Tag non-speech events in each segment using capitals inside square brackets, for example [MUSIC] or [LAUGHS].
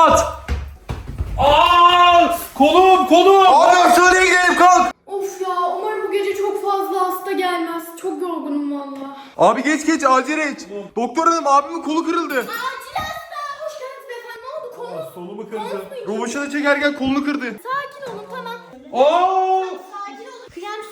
kapat. Aa! Kolum kolum. Abi hastaneye gidelim kalk. Of ya umarım bu gece çok fazla hasta gelmez. Çok yorgunum valla. Abi geç geç acele et. Doktor hanım abimin kolu kırıldı. Acil hasta. Hoş geldiniz beyefendi. Ne oldu kolunuz? Solumu Kolunuz kırdı. mu? Roboşa çekerken kolunu kırdı. Sakin olun tamam. Aa!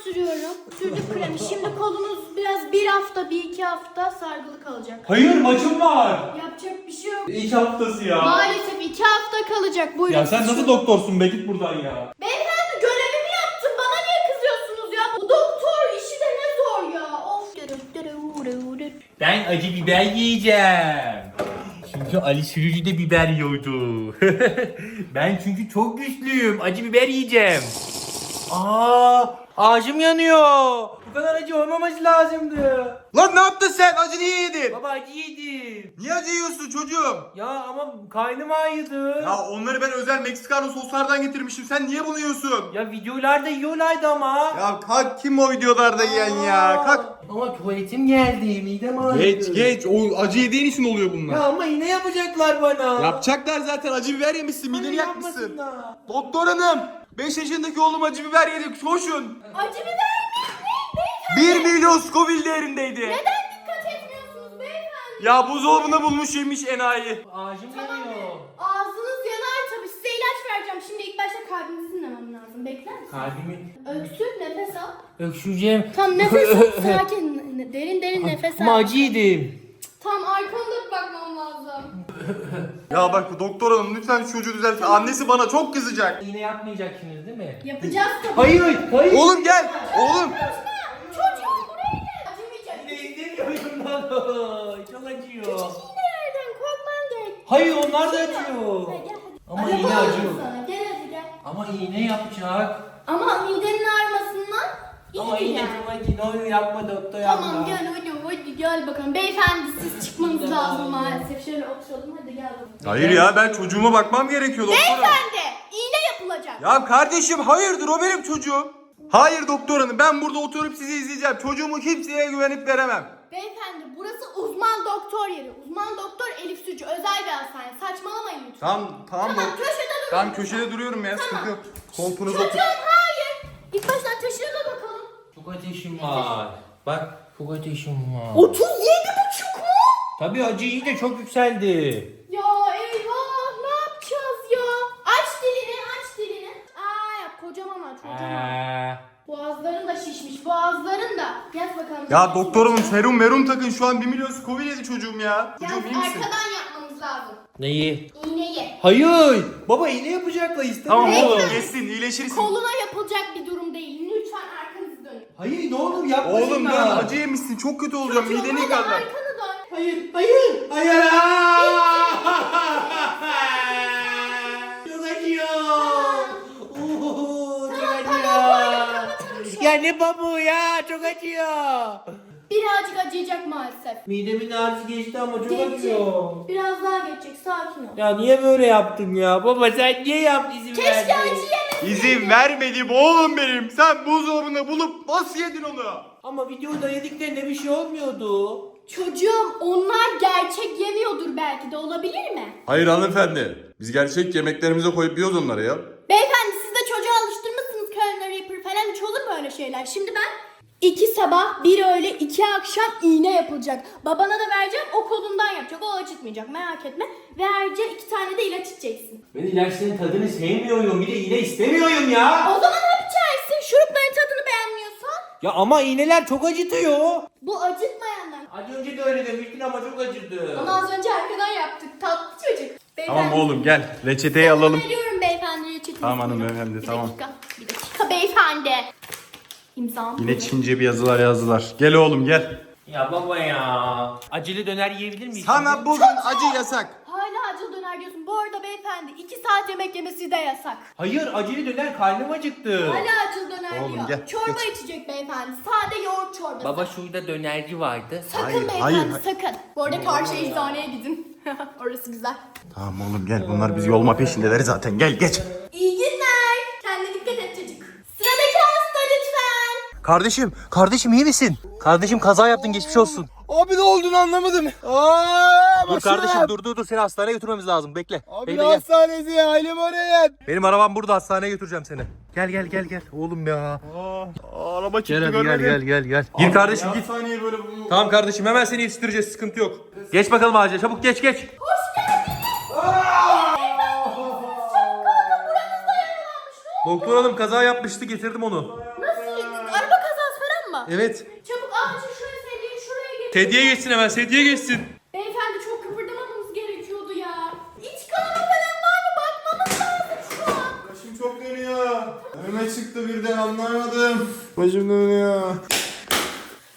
Sürüyorum. Sürdük kremi. Şimdi kolunuz biraz bir hafta, bir iki hafta sargılı kalacak. Hayır maçım var. Yapacak bir şey yok. İlk haftası ya. Maalesef iki hafta kalacak. Buyurun. Ya sen nasıl doktorsun be git buradan ya. Beyefendi görevimi yaptım. Bana niye kızıyorsunuz ya? Bu doktor işi de ne zor ya. Of. Ben acı biber yiyeceğim. Çünkü Ali Sürücü de biber yiyordu. [LAUGHS] ben çünkü çok güçlüyüm. Acı biber yiyeceğim. Aa, ağacım yanıyor. Bu kadar acı olmaması lazımdı. Lan ne yaptın sen? Acı niye yedin? Baba acı yedim. Niye acı yiyorsun çocuğum? Ya ama karnım ağrıdı. Ya onları ben özel Meksikano soslardan getirmişim. Sen niye bunu yiyorsun? Ya videolarda yiyorlardı ama. Ya kalk kim o videolarda yiyen ya? Kalk. Ama tuvaletim geldi, midem ağrıdı. Geç geç. O acı yediğin için oluyor bunlar. Ya ama yine yapacaklar bana. Yapacaklar zaten acı biber yemişsin. Hayır, Mideni yakmışsın. yapmasınlar. Doktor hanım. 5 yaşındaki oğlum acı biber yedi. Koşun. Acı biber mi? Ne? 1 milyon Scoville değerindeydi. Neden dikkat etmiyorsunuz beyefendi? Ya buzdolabına bulmuş yemiş enayi. Ağacım Tamam yanıyor. Ağzınız yanar tabii. Size ilaç vereceğim. Şimdi ilk başta kalbinizi dinlemem lazım. Bekler misin? Kalbimi Öksür, nefes al. öksüreceğim. Tam nefes al. [LAUGHS] Sakin. Derin derin nefes al. acı yedim. Tam arkanda bakmam lazım. [LAUGHS] Ya bak doktor hanım lütfen şu çocuğu düzelt. Annesi bana çok kızacak. Yine yapmayacaksınız değil mi? Yapacağız tabii. Hayır, hayır. Oğlum gel. Oğlum. Çocuğum buraya gel. Acımayacak. Yine izlemiyorum lan. Çok acıyor. İğnelerden korkman gerek. Hayır onlar da acıyor. gel. Ama Araba iğne acıyor. Sana. Gel hadi gel. Ama iğne yapacak. Ama midenin ağrımasından Ama iyi iğne yani. çok acı. Ne olur yapma doktor yapma. Tamam gel hadi hadi gel bakalım. Beyefendi siz çıkmanız lazım maalesef. Şöyle oturalım hadi gel bakalım. Hayır ya ben çocuğuma bakmam gerekiyor doktor hanım. Beyefendi iğne yapılacak. Ya kardeşim hayırdır o benim çocuğum. Hayır doktor hanım ben burada oturup sizi izleyeceğim. Çocuğumu kimseye güvenip veremem. Burası uzman doktor yeri. Uzman doktor Elif Sücü özel bir hastane. Saçmalamayın lütfen. Tamam tamam Tamam doktor. köşede durun. Tamam köşede duruyorum ya sıkıntı yok. Koltuğunuza Çocuğum otur. hayır. İlk baştan taşıyla bakalım. Çok ateşim var. Bak çok ateşim var. 37 buçuk mu? Tabii acı iyice çok yükseldi. Ya eyvah ne yapacağız ya? Aç dilini aç dilini. Aa kocaman aç kocaman. Ee, Boğazların da şişmiş boğazların da. Gel bakalım. Ya doktorum serum merum takın şu an 1 milyon Scoville yedi çocuğum ya. Yalnız Çocuğum iyi misin? arkadan yapmamız lazım. neyi? İğneyi. Hayır. Baba iğne yapacaklar istemiyorum. Tamam oğlum geçsin iyileşirsin. Koluna yapılacak bir durum değil. Lütfen arkanızı dönün. Hayır ne olur yapmasınlar. Oğlum ben acı yemişsin çok kötü olacağım Çocuğum, mideni hadi yıkarlar. arkanı dön. Hayır, hayır, hayır. aa! [LAUGHS] [LAUGHS] ne babu ya, çok acıyor. Birazcık acıyacak maalesef. Midemin ağrısı geçti ama çok Geçecek. acıyor. Biraz daha geçecek. Sakin ol. Ya niye böyle yaptın ya? Baba sen niye yaptın izin Keşke verdin? acı yemeseydin. İzin vermedim oğlum benim. Sen buzdolabına bulup nasıl yedin onu? Ama videoda yediklerinde bir şey olmuyordu. Çocuğum onlar gerçek yemiyordur belki de olabilir mi? Hayır hanımefendi. Biz gerçek yemeklerimize koyup yiyoruz onları ya. Beyefendi siz de çocuğa alıştırmışsınız Kölner Reaper falan hiç olur mu öyle şeyler? Şimdi ben iki sabah bir öğle iki akşam iğne yapılacak. Babana da vereceğim o kolundan yapacak o acıtmayacak merak etme. Ve ayrıca iki tane de ilaç içeceksin. Ben ilaçların tadını sevmiyorum. Bir de iğne istemiyorum ya. O zaman ne yapacaksın? Şurupların tadını beğenmiyorsan? Ya ama iğneler çok acıtıyor. Bu acıtmayanlar. Az önce de öyle demiştin ama çok acıdı. Onu az önce arkadan yaptık tatlı çocuk. Tamam oğlum gel reçeteyi alalım. Veriyorum beyefendi reçetesi. Tamam hanımefendi, bir tamam. Dakika, beyefendi. İmzam. Yine Çince bir yazılar yazdılar. Gel oğlum gel. Ya baba ya. Acılı döner yiyebilir miyiz? Sana bugün acı yasak. Hala acılı döner diyorsun. Bu arada beyefendi 2 saat yemek yemesi de yasak. Hayır acılı döner karnım acıktı. Hala acılı döner Oğlum, diyor. gel, Çorba içecek beyefendi. Sade yoğurt çorbası. Baba şurada dönerci vardı. Sakın Hayır, beyefendi hayır, sakın. Bu arada karşı eczaneye gidin. [LAUGHS] Orası güzel. Tamam oğlum gel bunlar biz yolma peşindeler zaten gel geç. İyi günler. Kendine dikkat et çocuk. Sıradaki hasta lütfen. Kardeşim, kardeşim iyi misin? Kardeşim kaza yaptın geçmiş olsun. Abi ne olduğunu anlamadım. Aa, başım. Dur kardeşim dur dur dur seni hastaneye götürmemiz lazım bekle. Abi Bekle, ne gel. hastanesi ailemi arayın. Benim arabam burada hastaneye götüreceğim seni. Gel gel gel gel oğlum ya. Aa, araba çıktı Gel hadi gel görmedim. gel gel gel. Gir kardeşim git. Hastaneye böyle bu. Tamam kardeşim hemen seni yetiştireceğiz sıkıntı yok. Geç bakalım acil çabuk geç geç. Doktor hanım kaza yapmıştı getirdim onu. Nasıl? Araba kazası falan mı? Evet. Çabuk acil şuraya sevdiğin şuraya getir. Sedye geçsin hemen sedye geçsin. Beyefendi çok kıpırdamamamız gerekiyordu ya. İç kanama falan var mı? Bakmamız lazım şu an. Başım çok dönüyor. Önüme çıktı birden anlamadım. Başım dönüyor.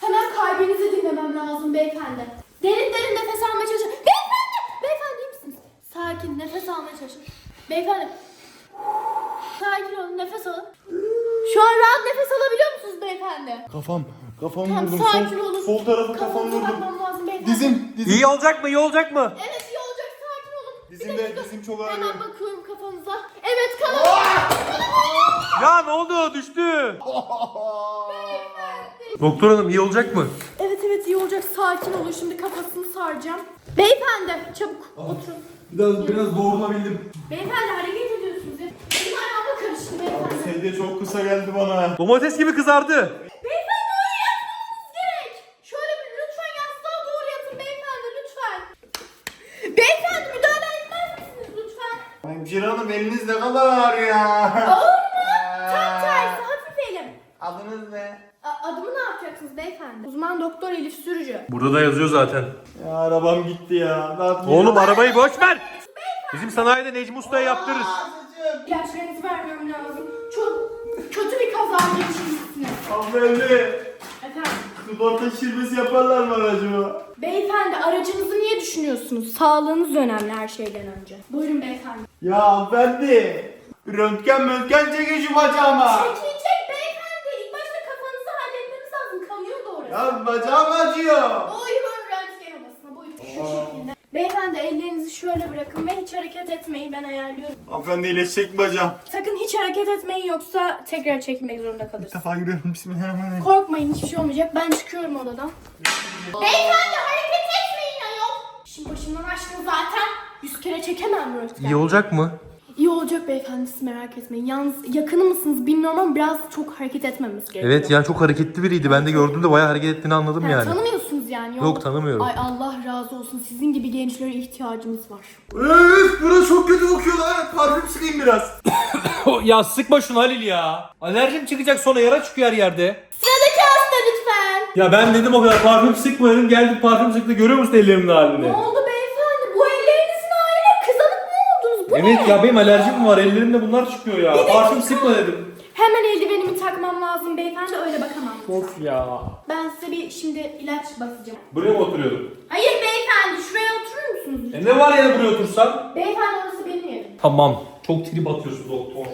Hemen kalbinizi dinlemem lazım beyefendi. Derin derin nefes almaya çalışın. Beyefendi! Beyefendi iyi misiniz? Sakin nefes almaya çalışın. Beyefendi. Sakin olun nefes alın. Şu an rahat nefes alabiliyor musunuz beyefendi? Kafam. Kafam Tamam vurdum. sakin Sol, olun. sol tarafı kafam Kafanıza vurdum. lazım. Dizim. Dizim. İyi olacak mı iyi olacak mı? Evet iyi olacak sakin olun. Bir Dizimde dakika. dizim çok ağrıyor. Hemen bakıyorum kafanıza. Evet kanama. Ya ne oldu düştü. Doktor hanım iyi olacak mı? Evet evet iyi olacak sakin olun. Şimdi kafasını saracağım. Beyefendi çabuk oturun. Biraz biraz doğrulabildim. Beyefendi hareket ediyorsunuz ya. Benim ayağıma karıştı beyefendi. Sedye çok kısa geldi bana. Domates gibi kızardı. Beyefendi öyle yatmamız gerek. Şöyle bir lütfen yastığa doğru yatın beyefendi lütfen. Beyefendi müdahale etmez misiniz lütfen? Hemşire kadar ağrıyor ya. Ağır mı? [LAUGHS] Tam tersi hafif elim. Adınız ne? A- adımı ne yapacaksınız beyefendi? Uzman doktor Elif Sürücü. Burada da yazıyor zaten. Ya arabam gitti ya. Ne yapayım? Oğlum arabayı boş ver. Bizim sanayide Necmi Usta'ya yaptırırız. İlaçlarınızı vermem lazım. Çok kötü bir kaza geçirmişsiniz. Hanımefendi. Efendim? Sigorta şirmesi yaparlar mı aracıma? Beyefendi aracınızı niye düşünüyorsunuz? Sağlığınız önemli her şeyden önce. Buyurun beyefendi. Ya. Bir röntgen röntgen çekin şu bacağıma. Çekilecek beyefendi. İlk başta kafanızı halletmemiz lazım. Kanıyor da orası. Ya bacağım acıyor. Buyurun röntgen odasına buyurun. Şu şekilde. Beyefendi ellerinizi şöyle bırakın ve hiç hareket etmeyin ben ayarlıyorum. Hanımefendi iyileşecek mi bacağım? Sakın hiç hareket etmeyin yoksa tekrar çekmek zorunda İlk kalırsınız. defa görüyorum bismillahirrahmanirrahim. Korkmayın hiçbir şey olmayacak. Ben çıkıyorum odadan. Beyefendi hareket etmeyin ayol. Şimdi başımdan açtım zaten. Yüz kere çekemem röntgen. İyi olacak mı? İyi olacak beyefendi siz merak etmeyin. Yalnız yakını mısınız bilmiyorum ama biraz çok hareket etmemiz gerekiyor. Evet ya çok hareketli biriydi. Ben de gördüğümde bayağı hareket ettiğini anladım Ha, yani. Tanımıyorsunuz yani. Yok, tanımıyorum. Ay Allah razı olsun. Sizin gibi gençlere ihtiyacımız var. Öf burası çok kötü kokuyor lan. Parfüm sıkayım biraz. [COUGHS] ya sıkma şunu Halil ya. Alerjim çıkacak sonra yara çıkıyor her yerde. Sıradaki hasta lütfen. Ya ben dedim o kadar parfüm sıkma dedim geldik parfüm sıktı görüyor musun ellerimin halini? Ne oldu beyefendi? Bu ellerinizin haline kızanık mı oldunuz? Bu Evet ne? ya benim alerjim var ellerimde bunlar çıkıyor ya. Parfüm sıkma dedim. Hemen eldivenimi takmam lazım beyefendi öyle bakamam. Of ya. Ben size bir şimdi ilaç basacağım. Buraya mı oturuyordun? Hayır beyefendi şuraya oturur musunuz? E ne var ya buraya otursan? Beyefendi orası benim yerim. Tamam. Çok trip atıyorsun doktor.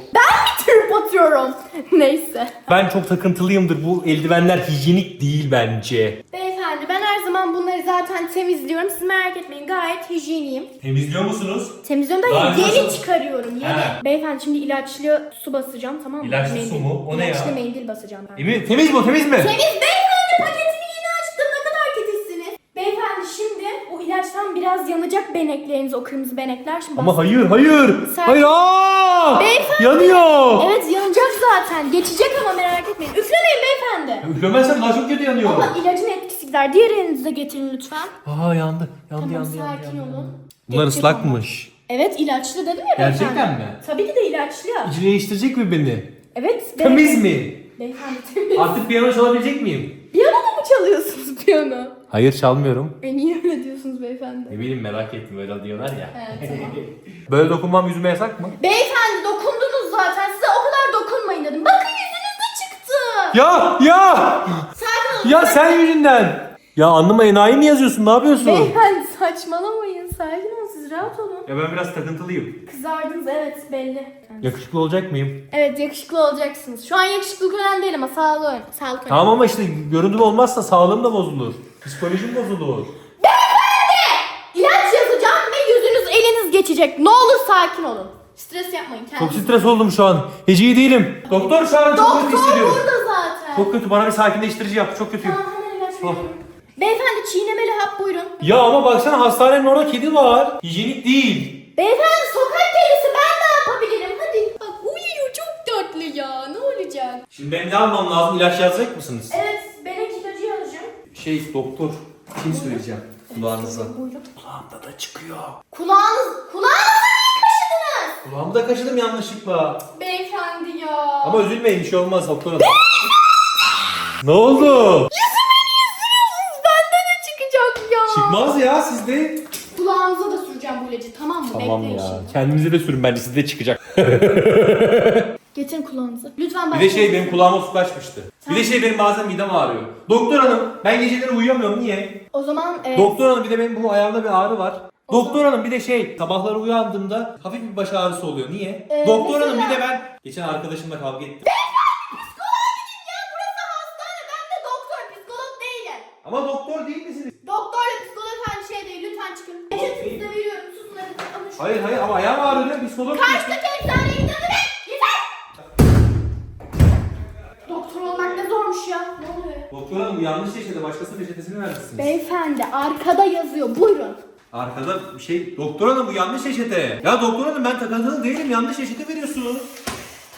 Trip atıyorum. [LAUGHS] Neyse. Ben çok takıntılıyımdır. Bu eldivenler hijyenik değil bence. Beyefendi ben her zaman bunları zaten temizliyorum. Siz merak etmeyin gayet hijyeniyim. Temizliyor musunuz? Temizliyorum da yeni nasıl- çıkarıyorum yeni. He. Beyefendi şimdi ilaçlı su basacağım tamam mı? İlaçlı su mu? O ne ya? İlaçlı mendil basacağım ben. Emin temiz mi o temiz mi? Temiz beyefendi paketini yeni açtım ne kadar titizsiniz. Beyefendi şimdi o ilaçtan biraz yanacak benekleriniz o kırmızı benekler. Şimdi Ama bas- hayır hayır. Sen- Hayır aa! Beyefendi. Yanıyor. Evet yanacak zaten. Geçecek ama merak etmeyin. Üflemeyin beyefendi. Üflemezsem daha çok kötü yanıyor. Ama ilacın etkisi gider. Diğer elinize getirin lütfen. Aa yandı. Yandı Tamam yandı sakin yandı. olun. Bunlar Geçecek ama. ıslakmış. Evet ilaçlı dedim ya Gerçekten beyefendi. mi? Tabii ki de ilaçlı. İçine değiştirecek mi beni? Evet. Temiz mi? Beyefendi temiz. Artık piyano çalabilecek miyim? Piyano da mı çalıyorsunuz piyano? Hayır çalmıyorum. E niye öyle diyorsunuz beyefendi? Ne bileyim merak ettim öyle diyorlar ya. Evet, tamam. [LAUGHS] Böyle dokunmam yüzüme yasak mı? Beyefendi dokundunuz zaten. Size o kadar dokunmayın dedim. Bakın yüzünüzde çıktı. Ya ya Sakin olun. ya sen yüzünden. Ya anlama enayi mi yazıyorsun ne yapıyorsun? Beyefendi saçmalamayın. Sakin olun siz rahat olun. Ya ben biraz takıntılıyım. Kızardınız evet belli. Yakışıklı olacak mıyım? Evet yakışıklı olacaksınız. Şu an yakışıklık önemli değil ama sağlık önemli. Sağlık önemli. Tamam ama işte görüntüm olmazsa sağlığım da bozulur. Psikolojim bozulur. İlaç yazacağım ve yüzünüz eliniz geçecek. Ne olur sakin olun. Stres yapmayın Çok kendinize. stres oldum şu an. Hiç iyi değilim. Doktor şu an çok kötü Doktor hissediyorum. burada zaten. Çok kötü bana bir sakinleştirici yap. Çok kötüyüm. Tamam hemen ilaç Oh. veriyorum. Beyefendi çiğnemeli hap buyurun. Ya ama baksana hastanenin orada kedi var. Hijyenik değil. Beyefendi sokak kedisi ben ne yapabilirim? Hadi. Bak uyuyor çok tatlı ya ne olacak? Şimdi benim ne almam lazım? İlaç yazacak mısınız? Evet ben ilacı yazacağım. Şey doktor. Şey söyleyeceğim kulağınıza. Buyurun. Kulağımda da çıkıyor. Kulağınız, kulağınızı niye kaşıdınız? Kulağımı da kaşıdım yanlışlıkla. Beyefendi ya. Ama üzülmeyin bir şey olmaz doktor hanım. [LAUGHS] ne oldu? Çıkmaz ya sizde. Kulağınıza da süreceğim bu ilacı tamam mı? Tamam Bekleyin ya. şimdi. Kendimize de sürün bence sizde çıkacak. [LAUGHS] Getirin kulağınızı. Lütfen Bir de şey benim kulağıma su kaçmıştı. Bir de şey benim bazen midem ağrıyor. Doktor hanım ben geceleri uyuyamıyorum niye? O zaman e, Doktor hanım bir de benim bu ayağımda bir ağrı var. Doktor hanım bir de şey sabahları uyandığımda hafif bir baş ağrısı oluyor. Niye? Ee, Doktor hanım bir de ben geçen arkadaşımla kavga ettim. ya burası hastane ben de doktor psikolog değilim. Ama doktor değil misiniz? Doktorla psikolog aynı şey değil lütfen çıkın. Reçetenizi de veriyorum susun şu- Hayır hayır ama ayağım ağrıyor diyor psikolog. Karşıdaki eczaneye gidin be. Yeter. Doktor olmak ne zormuş ya. Ne oluyor? Doktor hanım yanlış reçete başkasının reçetesini vermişsiniz. Beyefendi arkada yazıyor buyurun. Arkada bir şey doktor hanım bu yanlış reçete. Ya doktor hanım ben takıntılı değilim yanlış reçete veriyorsunuz.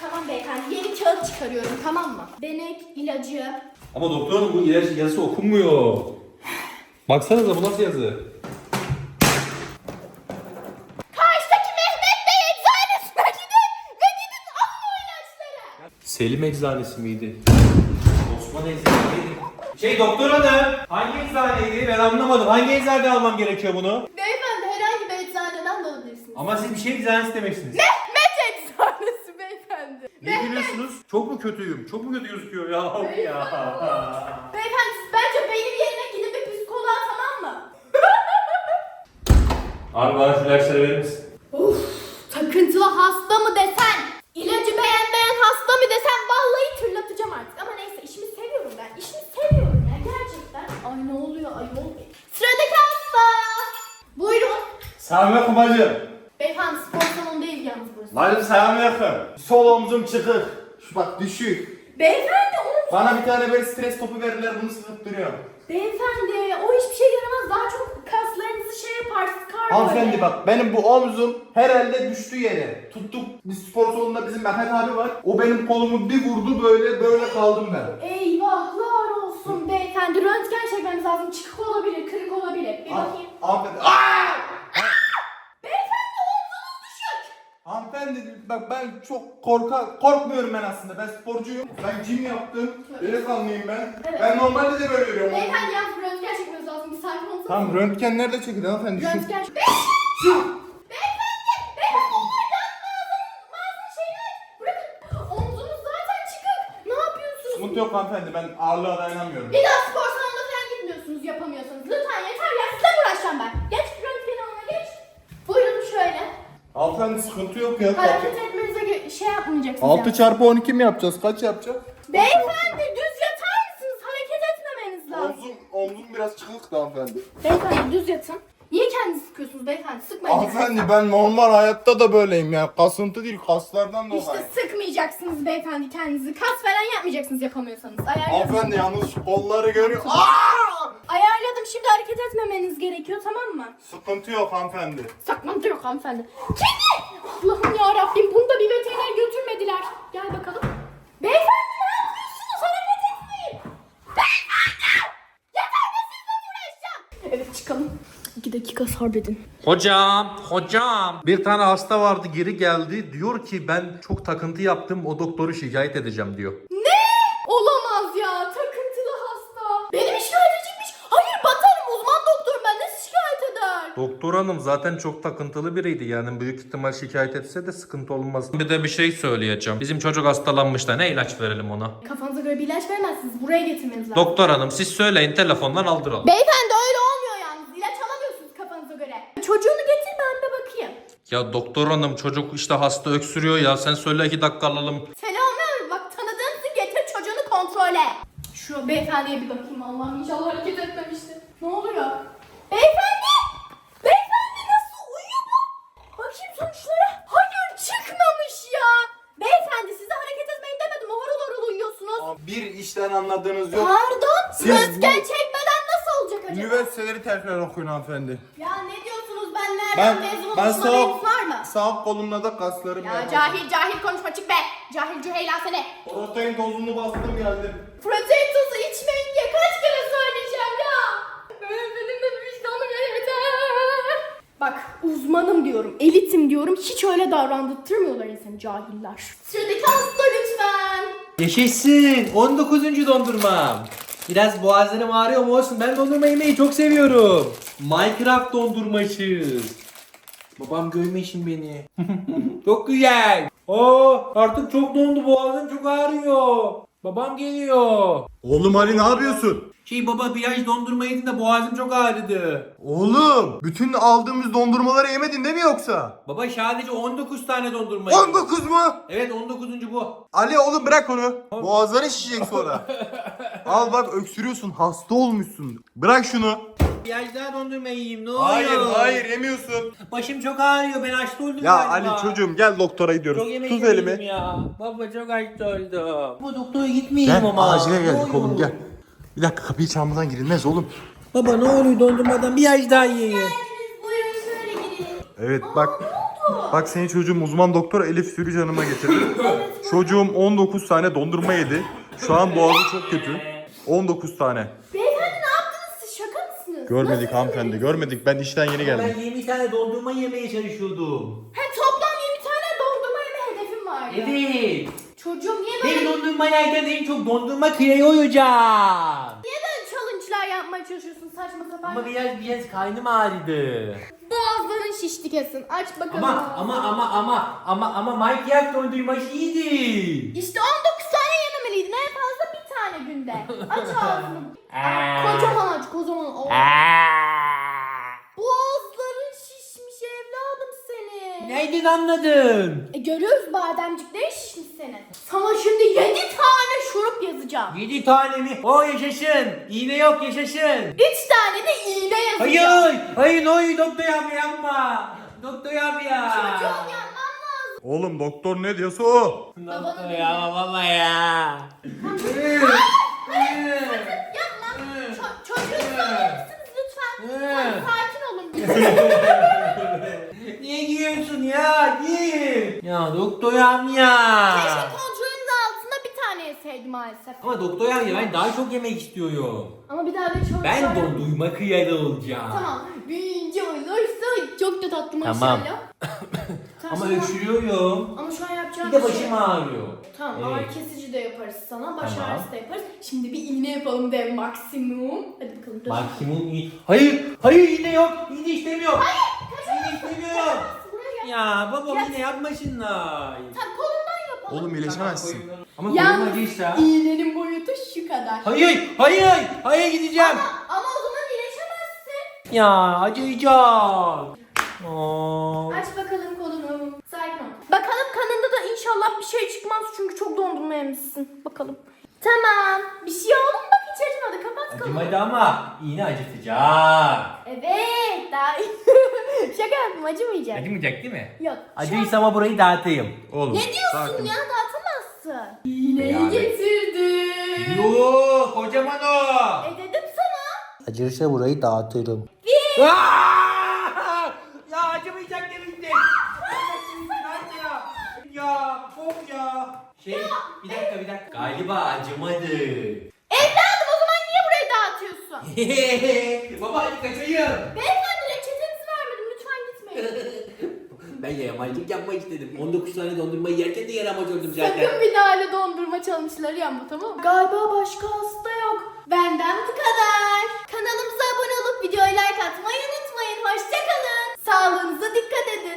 Tamam beyefendi yeni kağıt çıkarıyorum tamam mı? Denek ilacı. Ama doktor hanım bu ilaç yazısı okunmuyor. Baksanıza bu nasıl yazı? Karşıdaki Mehmet Bey eczanesine gidin ve gidin alın o ilaçları. Selim eczanesi miydi? Osman eczanesi miydi? Şey doktor hanım hangi eczaneydi ben anlamadım. Hangi eczanede almam gerekiyor bunu? Beyefendi herhangi bir eczaneden de alabilirsiniz. Ama siz bir şey eczanesi demeksiniz. Mehmet eczanesi beyefendi. Ne gülüyorsunuz? Çok mu kötüyüm? Çok mu kötü gözüküyor ya? Of ya. Beyefendi siz bence benim yerine gidin bir psikoloğa tamam mı? Abi bana şu ilaçları verir misin? Selamünaleyküm bacım. Beyefendi spor salonu değil yalnız burası. Bacım selamünaleyküm. Sol omzum çıkık. Şu bak düşük. Beyefendi onu... Bana bir tane böyle stres topu verirler bunu sıkıp duruyorum. Beyefendi o hiçbir şey yaramaz. Daha çok kaslarınızı şey yapar sıkar Hanımefendi böyle. bak benim bu omzum herhalde düştü yere. Tuttuk bir spor salonunda bizim Mehmet abi var. O benim kolumu bir vurdu böyle böyle kaldım ben. Eyvahlar olsun beyefendi. Röntgen çekmemiz lazım. Çıkık olabilir, kırık olabilir. Bir bakayım. Hanımefendi. Aa! Beyefendi omzunuz düşük. Hanımefendi bak ben çok korka korkmuyorum ben aslında. Ben sporcuyum. Ben gym yaptım. Delikanlıyım ben. Evet. Ben normalde de böyle yürüyorum. Beyefendi yalnız röntgen çekmemiz lazım. Bir sakin olsanız. Tamam röntgen nerede çekildi hanımefendi? Şu. Röntgen. Şu. Sıkıntı yok hanımefendi ben ağırlığa dayanamıyorum. Bir daha Hanımefendi sıkıntı yok ya. Hareket etmenize şey yapmayacaksınız 6 yani. çarpı 12 mi yapacağız? Kaç yapacağız? Beyefendi düz yatar mısınız? Hareket etmemeniz lazım. Omzum, omzum biraz çıkık da hanımefendi. Beyefendi düz yatın. Beyefendi? Sıkmayın. Hanımefendi ben normal hayatta da böyleyim ya. Kasıntı değil kaslardan dolayı. İşte sıkmayacaksınız beyefendi kendinizi. Kas falan yapmayacaksınız yapamıyorsanız. Ayarladım. Hanımefendi yalnız şu kolları görüyor. Aa! Ayarladım. Şimdi hareket etmemeniz gerekiyor tamam mı? Sıkıntı yok hanımefendi. Sakmantı yok hanımefendi. Kedi! Allah'ım ya Rabbim bunu da bir veteriner götürmediler. Gel bakalım. Beyefendi 2 dakika sabredin. Hocam, hocam. Bir tane hasta vardı geri geldi. Diyor ki ben çok takıntı yaptım. O doktoru şikayet edeceğim diyor. Ne? Olamaz ya. Takıntılı hasta. Benim şikayet edecekmiş. Hayır batarım. Uzman doktorum ben. Nasıl şikayet eder? Doktor hanım zaten çok takıntılı biriydi. Yani büyük ihtimal şikayet etse de sıkıntı olmaz. Bir de bir şey söyleyeceğim. Bizim çocuk hastalanmış da ne ilaç verelim ona? Kafanıza göre bir ilaç vermezsiniz. Buraya getirmeniz lazım. Doktor hanım siz söyleyin telefondan aldıralım. Beyefendi o kafanıza göre. Çocuğunu getir ben de bakayım. Ya doktor hanım çocuk işte hasta öksürüyor ya sen söyle iki dakika alalım. Selamlar. Bak tanıdığınızı getir çocuğunu kontrole. Şu beyefendiye bir bakayım. Allah'ım inşallah hareket etmemiştir. Ne oluyor? Beyefendi! Beyefendi nasıl uyuyor bu? Bakayım sonuçlara. Hayır çıkmamış ya. Beyefendi size hareket etmeyin demedim. O harıl harıl uyuyorsunuz. Bir işten anladığınız yok. Pardon. Siz Röntgen bu- çekmeden nasıl olacak acaba? Üniversiteleri tekrar okuyun hanımefendi. Ya ben Ben, mezun ben olmuşum sağ, haberiniz var mı? sağ kolumda da kaslarım Ya var. cahil cahil konuşma çık be. Cahil cüheyla seni. Protein dozunu bastım geldim. Protein tozu içmeyin diye kaç kere söyleyeceğim ya. Benim de vicdanım yeter. Bak uzmanım diyorum, elitim diyorum. Hiç öyle davrandırtmıyorlar insanı cahiller. Sıradaki hasta lütfen. Yaşasın. 19. dondurmam. Biraz boğazlarım ağrıyor ama olsun. Ben dondurma yemeyi çok seviyorum. Minecraft dondurması. Babam görmesin beni. [LAUGHS] çok güzel. Oo, artık çok dondu boğazım çok ağrıyor. Babam geliyor. Oğlum Ali ne yapıyorsun? Şey baba biraz dondurma yedim de boğazım çok ağrıdı. Oğlum bütün aldığımız dondurmaları yemedin değil mi yoksa? Baba sadece 19 tane dondurma yedim. 19 mu? Evet 19. bu. Ali oğlum bırak onu. Boğazları şişecek sonra. [LAUGHS] Al bak öksürüyorsun hasta olmuşsun. Bırak şunu. Biraz daha dondurma yiyeyim ne oluyor? Hayır hayır yemiyorsun. Başım çok ağrıyor ben hasta oldum Ya galiba. Ali çocuğum gel doktora gidiyoruz. Çok yemek yemedim elimi. ya. Baba çok hasta oldum. Bu doktora gitmeyeyim Gel ama. acile Ne geldik oluyor? oğlum gel. Bir dakika kapıyı çalmadan girilmez oğlum. Baba ne oluyor dondurmadan bir yaş daha yiyeyim. Buyurun şöyle girin. Evet bak. Bak senin çocuğum uzman doktor Elif Sürücü Hanım'a getirdi. [LAUGHS] Çocuğum 19 tane dondurma yedi. Şu an boğazı çok kötü. 19 tane. Beyefendi ne yaptınız siz? Şaka mısınız? Görmedik Nasıl hanımefendi görmedik. Ben işten yeni geldim. Ben 20 tane dondurma yemeye çalışıyordum. He toplam 20 tane dondurma yeme hedefim vardı. Evet. Çocuğum niye Ben böyle, dondurma yerken en çok dondurma kıyayacağım. niye böyle challenge'lar yapmaya çalışıyorsun saçma sapan? Ama biraz biraz karnım ağrıdı. Boğazların şişti kesin. Aç bakalım. Ama ama ama ama ama ama Minecraft dondurması iyiydi. İşte 19 tane yememeliydin. En fazla bir tane günde. Aç ağzını. Aa. kocaman aç kocaman. Oh. Aa. Boğazların şişmiş evladım senin. Nereden anladın? E, görüyoruz bademcikleri şişmiş senin. Sana şimdi 7 tane şurup yazacağım. 7 tane mi? O yaşasın. İğne yok yaşasın. 3 tane de iğne yazacağım. Hayır. Hayır oluyor doktor abi yapma. Doktor abi ya. Çocuğum lazım. Oğlum doktor ne diyorsa o. Doktor ya baba ya. Yapma. Ço- çocuğu lütfen? Tamam, sakin olun. Niye giyiyorsun ya? Giy. Ya doktor abi ya. Keşke kontrolünüz altında bir tane yeseydim maalesef. Ama doktor abi ben daha çok yemek istiyorum. Ama bir daha da çok Ben dondurma kıyarı olacağım. Tamam. Büyüyünce olursa çok da tatlı Tamam. maşallah. [LAUGHS] Ama şu an- öksürüyorum. Ama şu an yapacağım Bir de şey başım ağrıyor. Tamam Evet. ağrı kesici de yaparız sana. Baş Tamam. ağrısı da yaparız. Şimdi bir iğne yapalım de maksimum. Hadi bakalım. dur. Maksimum iyi. Hayır, hayır yine yok. Yine istemiyorum. Hayır. Buraya gel. Ya babam Gel. yine yapmasınlar. Tamam kolundan yapalım. Oğlum iyileşemezsin. Ama kolum Yalnız acıysa. iğnenin boyutu şu kadar. Hayır, hayır, hayır gideceğim. Ama, ama o zaman iyileşemezsin. Ya acıyacak. Oo. Aç bakalım kolunu. Sakin ol. Bakalım kanında da inşallah bir şey çıkmaz çünkü çok dondurma yemişsin. Bakalım. Tamam. Bir şey oldu mu? Bak hiç acımadı. Kapat kolunu. Acımadı ama iğne acıtacak. Evet. Daha [LAUGHS] Şaka yaptım acımayacak. Acımayacak değil mi? Yok. Acıysa ama burayı dağıtayım. Oğlum Ne diyorsun sakin. ya dağıtamazsın. İğneyi getirdim. Yoo, kocaman o. E dedim sana. Acırsa burayı dağıtırım. ya Şey, bir dakika bir dakika. Galiba acımadı. Evladım o zaman niye buraya dağıtıyorsun? [LAUGHS] Baba hadi kaçayım. Beyefendi reçetenizi vermedim lütfen gitmeyin. [LAUGHS] Ben yaramazlık yapmak istedim. 19 tane dondurmayı yerken de yaramaz oldum zaten. Sakın bir daha öyle dondurma challenge'ları yapma tamam mı? Galiba başka hasta yok. Benden bu kadar. Kanalımıza abone olup videoya like atmayı unutmayın. Hoşçakalın. Sağlığınıza dikkat edin.